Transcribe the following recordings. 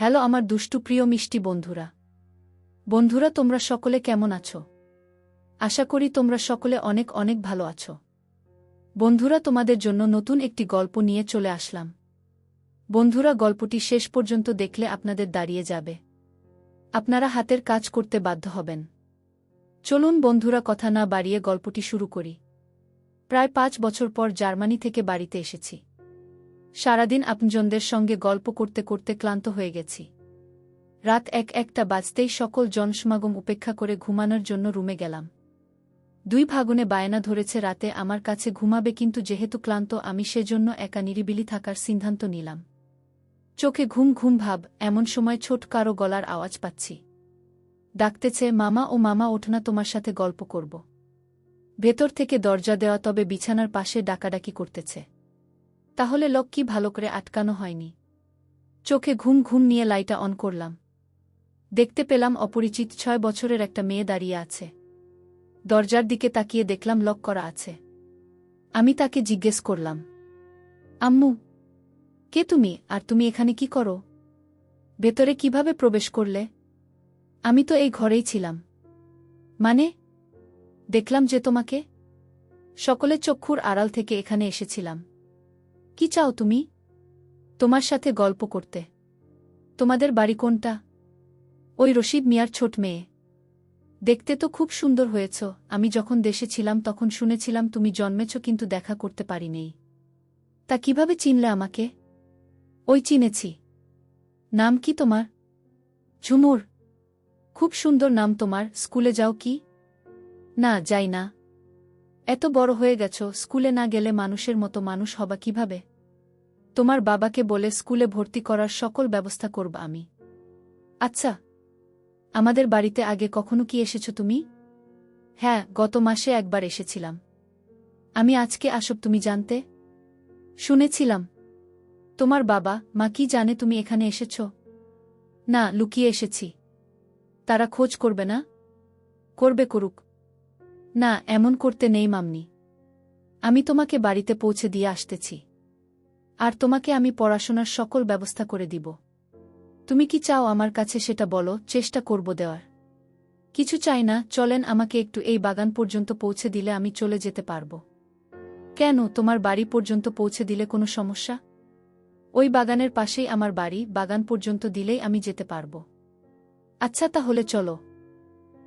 Hello আমার দুষ্টু প্রিয় মিষ্টি বন্ধুরা। বন্ধুরা, তোমরা সকলে কেমন আছো? আশা করি তোমরা সকলে অনেক অনেক ভালো আছো। বন্ধুরা, তোমাদের জন্য নতুন একটি গল্প নিয়ে চলে আসলাম। বন্ধুরা, গল্পটি শেষ পর্যন্ত দেখলে আপনাদের দাঁড়িয়ে যাবে। আপনারা হাতের কাজ করতে বাধ্য হবেন। চলুন বন্ধুরা, কথা না বাড়িয়ে গল্পটি শুরু করি। প্রায় পাঁচ বছর পর জার্মানি থেকে বাড়িতে এসেছি। সারাদিন আপনজনদের সঙ্গে গল্প করতে করতে ক্লান্ত হয়ে গেছি। রাত এক একটা বাজতেই সকল জনসমাগম উপেক্ষা করে ঘুমানোর জন্য রুমে গেলাম। দুই ভাগুনে বায়না ধরেছে রাতে আমার কাছে ঘুমাবে কিন্তু যেহেতু ক্লান্ত, আমি সেজন্য একা নিরিবিলি থাকার সিদ্ধান্ত নিলাম। চোখে ঘুম ঘুম ভাব, এমন সময় ছোট কারও গলার আওয়াজ পাচ্ছি। ডাকতেছে, মামা ও মামা ওঠনা তোমার সাথে গল্প করব। ভেতর থেকে দরজা দেওয়া তবে বিছানার পাশে ডাকাডাকি করতেছে। তাহলে লক কি ভালো করে আটকানো হয়নি। চোখে ঘুম ঘুম নিয়ে লাইটা অন করলাম। দেখতে পেলাম অপরিচিত ছয় বছরের একটা মেয়ে দাঁড়িয়ে আছে। দরজার দিকে তাকিয়ে দেখলাম লক করা আছে। আমি তাকে জিজ্ঞেস করলাম, আম্মু, কে তুমি? আর তুমি এখানে কি করো? ভেতরে কীভাবে প্রবেশ করলে? আমি তো এই ঘরেই ছিলাম। মানে? দেখলাম যে তোমাকে। সকলে চক্ষুর আড়াল থেকে এখানে এসেছিলাম। কি চাও তুমি? তোমার সাথে গল্প করতে। তোমাদের বাড়ি কোনটা? ওই রশিদ মিয়ার ছোট মেয়ে। দেখতে তো খুব সুন্দর হয়েছ। আমি যখন দেশে ছিলাম তখন শুনেছিলাম তুমি জন্মেছ কিন্তু দেখা করতে পারি নেই তা কীভাবে চিনলে আমাকে? ওই চিনেছি। নাম কি তোমার? ঝুমুর। খুব সুন্দর নাম তোমার। স্কুলে যাও কি? না, যাই না। এত বড় হয়ে গেছ, স্কুলে না গেলে মানুষের মতো মানুষ হবা কীভাবে? তোমার বাবাকে বলে স্কুলে ভর্তি করার সকল ব্যবস্থা করব আমি। আচ্ছা আমাদের বাড়িতে আগে কখনো কি এসেছ তুমি? হ্যাঁ গত মাসে একবার এসেছিলাম। আমি আজকে আসব তুমি জানতে? শুনেছিলাম। তোমার বাবা, মা কি জানে তুমি এখানে এসেছ? না, লুকিয়ে এসেছি। তারা খোঁজ করবে না? করবে করুক। না, এমন করতে নেই মামনি আমি তোমাকে বাড়িতে পৌঁছে দিয়ে আসতেছি। আর তোমাকে আমি পড়াশোনার সকল ব্যবস্থা করে দিব। তুমি কি চাও আমার কাছে সেটা বলো, চেষ্টা করব দেওয়ার। কিছু চাই না, চলেন আমাকে একটু এই বাগান পর্যন্ত পৌঁছে দিলে আমি চলে যেতে পারব। কেন, তোমার বাড়ি পর্যন্ত পৌঁছে দিলে কোনো সমস্যা? ওই বাগানের পাশেই আমার বাড়ি, বাগান পর্যন্ত দিলেই আমি যেতে পারব। আচ্ছা তাহলে চলো।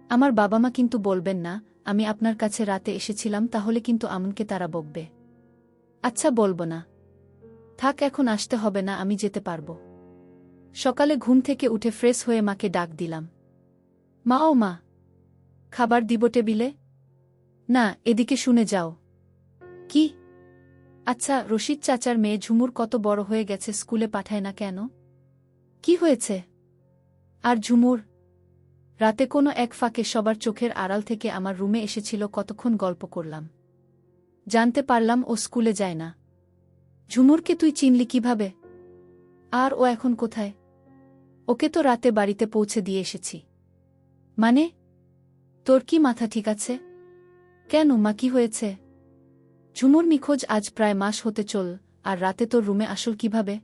আমার বাবা মা কিন্তু বলবেন না আমি আপনার কাছে রাতে এসেছিলাম, তাহলে কিন্তু আমনকে তারা বকবে। আচ্ছা বলব না। থাক, এখন আসতে হবে না, আমি যেতে পারব। সকালে ঘুম থেকে উঠে ফ্রেশ হয়ে মাকে ডাক দিলাম। মা ও মা, খাবার দিব টেবিলে? না, এদিকে শুনে যাও। কি? আচ্ছা রশিদ চাচার মেয়ে ঝুমুর কত বড় হয়ে গেছে, স্কুলে পাঠায় না কেন? কি হয়েছে? আর ঝুমুর? রাতে কোনো এক ফাঁকে সবার চোখের আড়াল থেকে আমার রুমে এসেছিল কতক্ষণ গল্প করলাম। জানতে পারলাম ও স্কুলে যায় না। ঝুমুরকে তুই চিনলি কীভাবে? আর ও এখন কোথায়? ওকে তো রাতে বাড়িতে পৌঁছে দিয়ে এসেছি। মানে? তোর কি মাথা ঠিক আছে? কেন মা, কি হয়েছে? ঝুমুর নিখোঁজ আজ প্রায় মাস হতে চল, আর রাতে তোর রুমে আসল কীভাবে?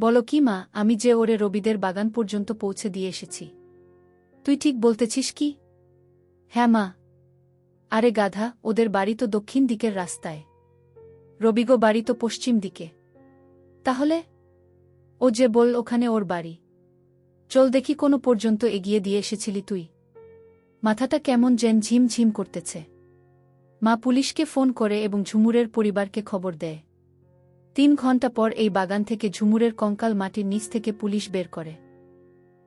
বলো কি মা, আমি যে ওরে রবিদের বাগান পর্যন্ত পৌঁছে দিয়ে এসেছি। তুই ঠিক বলতেছিস কি? হ্যাঁ মা। আরে গাধা, ওদের বাড়ি তো দক্ষিণ দিকের রাস্তায়। রবিগো বাড়ি তো পশ্চিম দিকে। তাহলে? ও যে বল ওখানে ওর বাড়ি। চল দেখি কোনো পর্যন্ত এগিয়ে দিয়ে এসেছিলি তুই। মাথাটা কেমন যেন ঝিম ঝিম করতেছে। মা পুলিশকে ফোন করে এবং ঝুমুরের পরিবারকে খবর দেয়। তিন ঘণ্টা পর এই বাগান থেকে ঝুমুরের কঙ্কাল মাটির নিচ থেকে পুলিশ বের করে।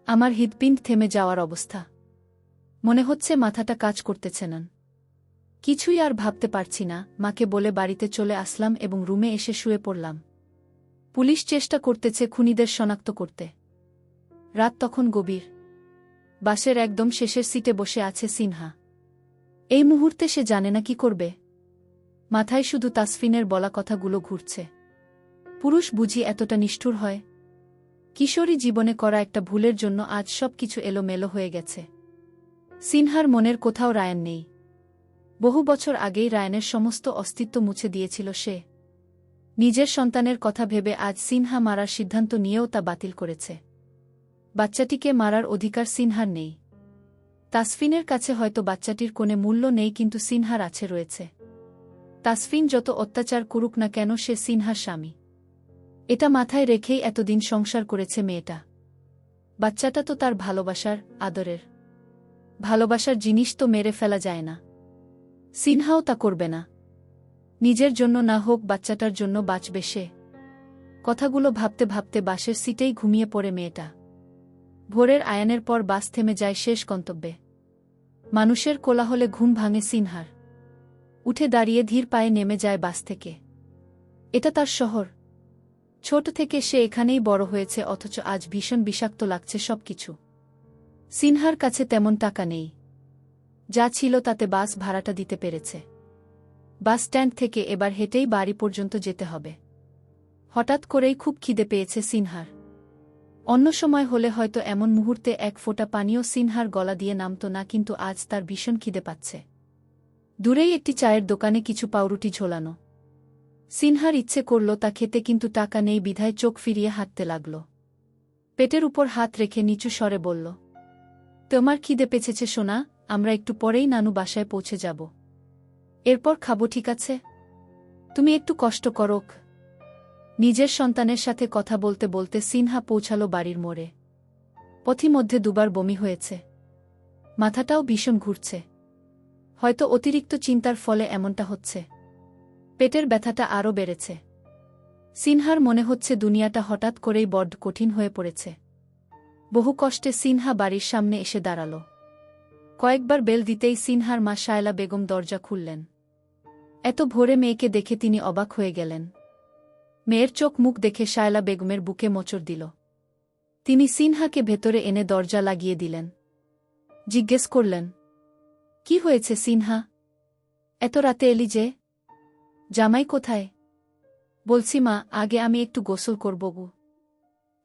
আমার হৃদপিণ্ড থেমে যাওয়ার অবস্থা। মনে হচ্ছে মাথাটা কাজ করতেছে না। কিছুই আর ভাবতে পারছি না, মাকে বলে বাড়িতে চলে আসলাম এবং রুমে এসে শুয়ে পড়লাম। পুলিশ চেষ্টা করতেছে খুনিদের শনাক্ত করতে। রাত তখন গভীর। বাসের একদম শেষের সিটে বসে আছে সিনহা। এই মুহূর্তে সে জানে না কি করবে। মাথায় শুধু তাসফিনের বলা কথাগুলো ঘুরছে। পুরুষ বুঝি এতটা নিষ্ঠুর হয়। কিশোরী জীবনে করা একটা ভুলের জন্য আজ সব কিছু এলোমেলো হয়ে গেছে। সিনহার মনের কোথাও রায়ান নেই। বহু বছর আগেই রায়ানের সমস্ত অস্তিত্ব মুছে দিয়েছিল সে। নিজের সন্তানের কথা ভেবে আজ সিনহা মারার সিদ্ধান্ত নিয়েও তা বাতিল করেছে। বাচ্চাটিকে মারার অধিকার সিনহার নেই। তাসফিনের কাছে হয়তো বাচ্চাটির কোনে মূল্য নেই কিন্তু সিনহার আছে রয়েছে। তাসফিন যত অত্যাচার করুক না কেন সে সিনহার স্বামী। এটা মাথায় রেখেই এতদিন সংসার করেছে মেয়েটা। বাচ্চাটা তো তার ভালোবাসার, আদরের। ভালোবাসার জিনিস তো মেরে ফেলা যায় না। সিনহাও তা করবে না। নিজের জন্য না হোক বাচ্চাটার জন্য বাঁচবে সে। কথাগুলো ভাবতে ভাবতে বাসের সিটেই ঘুমিয়ে পড়ে মেয়েটা। ভোরের আয়ানের পর বাস থেমে যায় শেষ গন্তব্যে। মানুষের কোলাহলে ঘুম ভাঙে সিনহার। উঠে দাঁড়িয়ে ধীর পায়ে নেমে যায় বাস থেকে। এটা তার শহর। ছোট থেকে সে এখানেই বড় হয়েছে, অথচ আজ ভীষণ বিষাক্ত লাগছে সবকিছু। সিনহার কাছে তেমন টাকা নেই। যা ছিল তাতে বাস ভাড়াটা দিতে পেরেছে। বাস স্ট্যান্ড থেকে এবার হেঁটেই বাড়ি পর্যন্ত যেতে হবে। হঠাৎ করেই খুব খিদে পেয়েছে সিনহার। অন্য সময় হলে হয়তো এমন মুহূর্তে এক ফোঁটা পানীয় সিনহার গলা দিয়ে নামত না, কিন্তু আজ তার ভীষণ খিদে পাচ্ছে। দূরেই একটি চায়ের দোকানে কিছু পাউরুটি ঝোলানো। সিনহার ইচ্ছে করল তা খেতে কিন্তু টাকা নেই, বিধায় চোখ ফিরিয়ে হাঁটতে লাগল। পেটের উপর হাত রেখে নিচু স্বরে বলল, তোমার খিদে পেছেছে সোনা, আমরা একটু পরেই নানু বাসায় পৌঁছে যাব। এরপর খাব, ঠিক আছে? তুমি একটু কষ্ট করোক নিজের সন্তানের সাথে কথা বলতে বলতে সিনহা পৌঁছালো বাড়ির মোড়ে। পথিমধ্যে দুবার বমি হয়েছে। মাথাটাও ভীষণ ঘুরছে। হয়তো অতিরিক্ত চিন্তার ফলে এমনটা হচ্ছে। পেটের ব্যথাটা আরও বেড়েছে। সিনহার মনে হচ্ছে দুনিয়াটা হঠাৎ করেই বড্ড কঠিন হয়ে পড়েছে। বহু কষ্টে সিনহা বাড়ির সামনে এসে দাঁড়াল। কয়েকবার বেল দিতেই সিনহার মা শায়লা বেগম দরজা খুললেন। এত ভোরে মেয়েকে দেখে তিনি অবাক হয়ে গেলেন। মেয়ের চোখ মুখ দেখে শায়লা বেগমের বুকে মোচড় দিল। তিনি সিনহাকে ভেতরে এনে দরজা লাগিয়ে দিলেন। জিজ্ঞেস করলেন, কি হয়েছে সিনহা? এত রাতে এলি যে? জামাই কোথায়? বলছি, মা, আগে আমি একটু গোসল করব গু।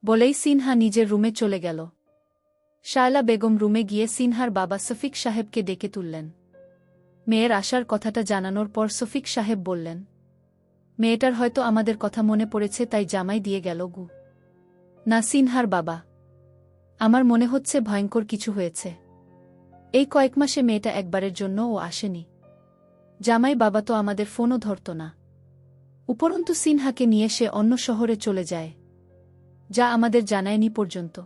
বলেই সিনহা নিজের রুমে চলে গেল। শায়লা বেগম রুমে গিয়ে সিনহার বাবা সফিক সাহেবকে ডেকে তুললেন। মেয়ের আসার কথাটা জানানোর পর সফিক সাহেব বললেন, মেয়েটার হয়তো আমাদের কথা মনে পড়েছে, তাই জামাই দিয়ে গেল গু। না, সিনহার বাবা। আমার মনে হচ্ছে ভয়ঙ্কর কিছু হয়েছে। এই কয়েক মাসে মেয়েটা একবারের জন্য ও আসেনি। জামাই বাবা তো আমাদের ফোনও ধরত না। উপরন্তু সিনহাকে নিয়ে সে অন্য শহরে চলে যায়, যা আমাদের জানায়নি পর্যন্ত।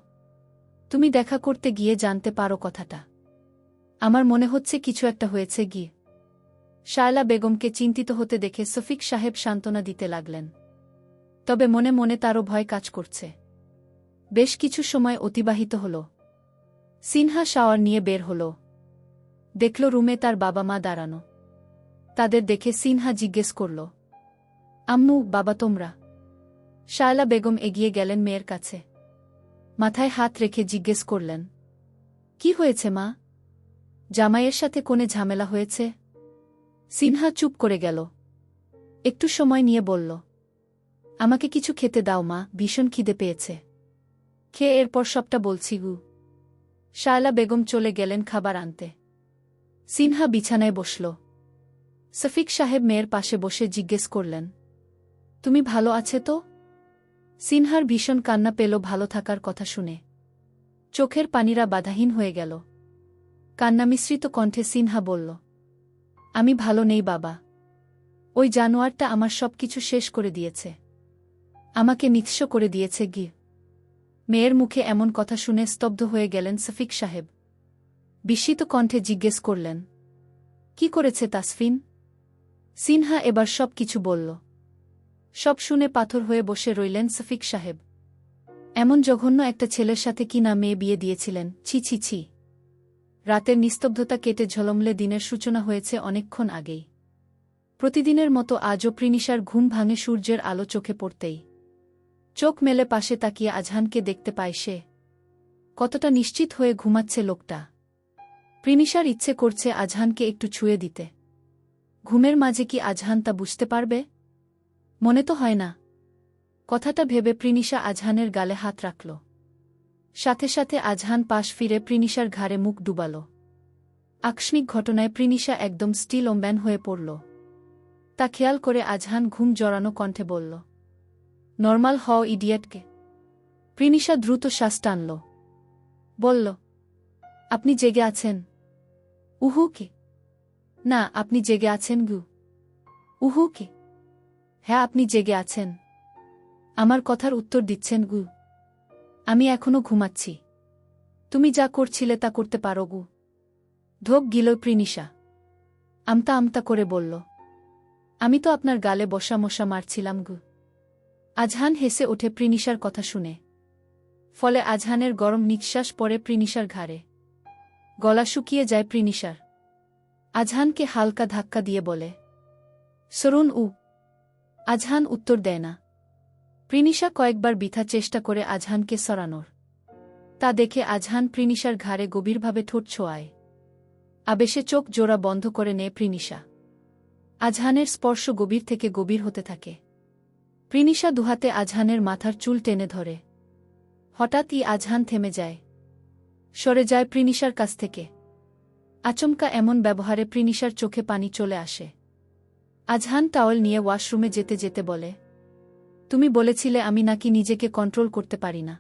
তুমি দেখা করতে গিয়ে জানতে পারো কথাটা। আমার মনে হচ্ছে কিছু একটা হয়েছে গিয়ে। শায়লা বেগমকে চিন্তিত হতে দেখে সফিক সাহেব সান্ত্বনা দিতে লাগলেন। তবে মনে মনে তারও ভয় কাজ করছে। বেশ কিছু সময় অতিবাহিত হল। সিনহা শাওয়ার নিয়ে বের হল। দেখল রুমে তার বাবা মা দাঁড়ানো। তাদের দেখে সিনহা জিজ্ঞেস করল, আম্মু, বাবা তোমরা? শায়লা বেগম এগিয়ে গেলেন মেয়ের কাছে। মাথায় হাত রেখে জিজ্ঞেস করলেন, কি হয়েছে মা? জামাইয়ের সাথে কোনে ঝামেলা হয়েছে? সিনহা চুপ করে গেল। একটু সময় নিয়ে বলল, আমাকে কিছু খেতে দাও মা, ভীষণ খিদে পেয়েছে। খেয়ে এরপর সবটা বলছি গু। শায়লা বেগম চলে গেলেন খাবার আনতে। সিনহা বিছানায় বসল। সফিক সাহেব মেয়ের পাশে বসে জিজ্ঞেস করলেন, তুমি ভালো আছে তো? সিনহার ভীষণ কান্না পেল ভালো থাকার কথা শুনে। চোখের পানিরা বাধাহীন হয়ে গেল। কান্না মিশ্রিত কণ্ঠে সিনহা বলল, আমি ভালো নেই বাবা। ওই জানোয়ারটা আমার সব কিছু শেষ করে দিয়েছে। আমাকে নিঃস্ব করে দিয়েছে, গি। মেয়ের মুখে এমন কথা শুনে স্তব্ধ হয়ে গেলেন সফিক সাহেব। বিস্মিত কণ্ঠে জিজ্ঞেস করলেন, কি করেছে তাসফিন? সিনহা এবার সব কিছু বলল। সব শুনে পাথর হয়ে বসে রইলেন সফিক সাহেব। এমন জঘন্য একটা ছেলের সাথে কি না মেয়ে বিয়ে দিয়েছিলেন, ছি ছি ছি। রাতের নিস্তব্ধতা কেটে ঝলমলে দিনের সূচনা হয়েছে অনেকক্ষণ আগেই। প্রতিদিনের মতো আজও প্রিনিশার ঘুম ভাঙে সূর্যের আলো চোখে পড়তেই। চোখ মেলে পাশে তাকিয়ে আজহানকে দেখতে পায় সে। কতটা নিশ্চিত হয়ে ঘুমাচ্ছে লোকটা। প্রিনিশার ইচ্ছে করছে আজহানকে একটু ছুঁয়ে দিতে। ঘুমের মাঝে কি আজহান তা বুঝতে পারবে? মনে তো হয় না। কথাটা ভেবে প্রিনিশা আজহানের গালে হাত রাখল। সাথে সাথে আজহান পাশ ফিরে প্রিনিশার ঘাড়ে মুখ ডুবাল। আকস্মিক ঘটনায় প্রিনিশা একদম স্টিল ওম্ব্যান হয়ে পড়ল। তা খেয়াল করে আজহান ঘুম জড়ানো কণ্ঠে বলল, নর্মাল হও ইডিয়েটকে। প্রিনিশা দ্রুত শ্বাস টানল। বলল, আপনি জেগে আছেন। উহু কি? না, আপনি জেগে আছেন গু। উহু কি? হ্যাঁ আপনি জেগে আছেন। আমার কথার উত্তর দিচ্ছেন গু। আমি এখনও ঘুমাচ্ছি। তুমি যা করছিলে তা করতে পারো গু। ধোক গিল প্রিনিশা। আমতা আমতা করে বলল, আমি তো আপনার গালে বসা মশা মারছিলাম গু। আজহান হেসে ওঠে প্রিনিশার কথা শুনে। ফলে আজহানের গরম নিঃশ্বাস পড়ে প্রিনিশার ঘাড়ে। গলা শুকিয়ে যায় প্রিনিশার। আজহানকে হালকা ধাক্কা দিয়ে বলে, সরুন উ। আজহান উত্তর দেয় না। প্রিনিশা কয়েকবার বিথা চেষ্টা করে আজহানকে সরানোর। তা দেখে আজহান প্রিনিশার ঘাড়ে গভীরভাবে ঠোঁট ছোঁয়ায়। আবেশে চোখ জোড়া বন্ধ করে নেয় প্রিনিশা। আজহানের স্পর্শ গভীর থেকে গভীর হতে থাকে। প্রিনিশা দুহাতে আজহানের মাথার চুল টেনে ধরে। হঠাৎই আজহান থেমে যায়। সরে যায় প্রিনিশার কাছ থেকে। আচমকা এমন ব্যবহারে প্রিনিশার চোখে পানি চলে আসে। আজহান টাওয়েল নিয়ে ওয়াশরুমে যেতে যেতে বলে, তুমি বলেছিলে আমি নাকি নিজেকে কন্ট্রোল করতে পারি না।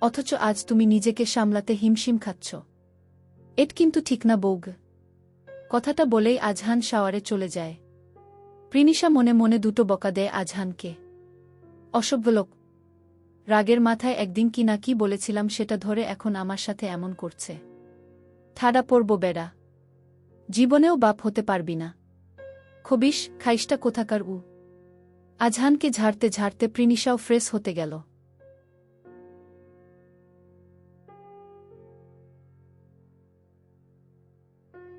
অথচ আজ তুমি নিজেকে সামলাতে হিমশিম খাচ্ছ। এট কিন্তু ঠিক না বৌগ। কথাটা বলেই আজহান শাওয়ারে চলে যায়। প্রিনিশা মনে মনে দুটো বকা দেয় আজহানকে। অসভ্য লোক, রাগের মাথায় একদিন কি না কি বলেছিলাম সেটা ধরে এখন আমার সাথে এমন করছে। ঠাডা পড়ব বেড়া। জীবনেও বাপ হতে পারবি না। খবিস খাইসটা কোথাকার উ। আজহানকে ঝাড়তে ঝাড়তে প্রিনিশাও ফ্রেশ হতে গেল।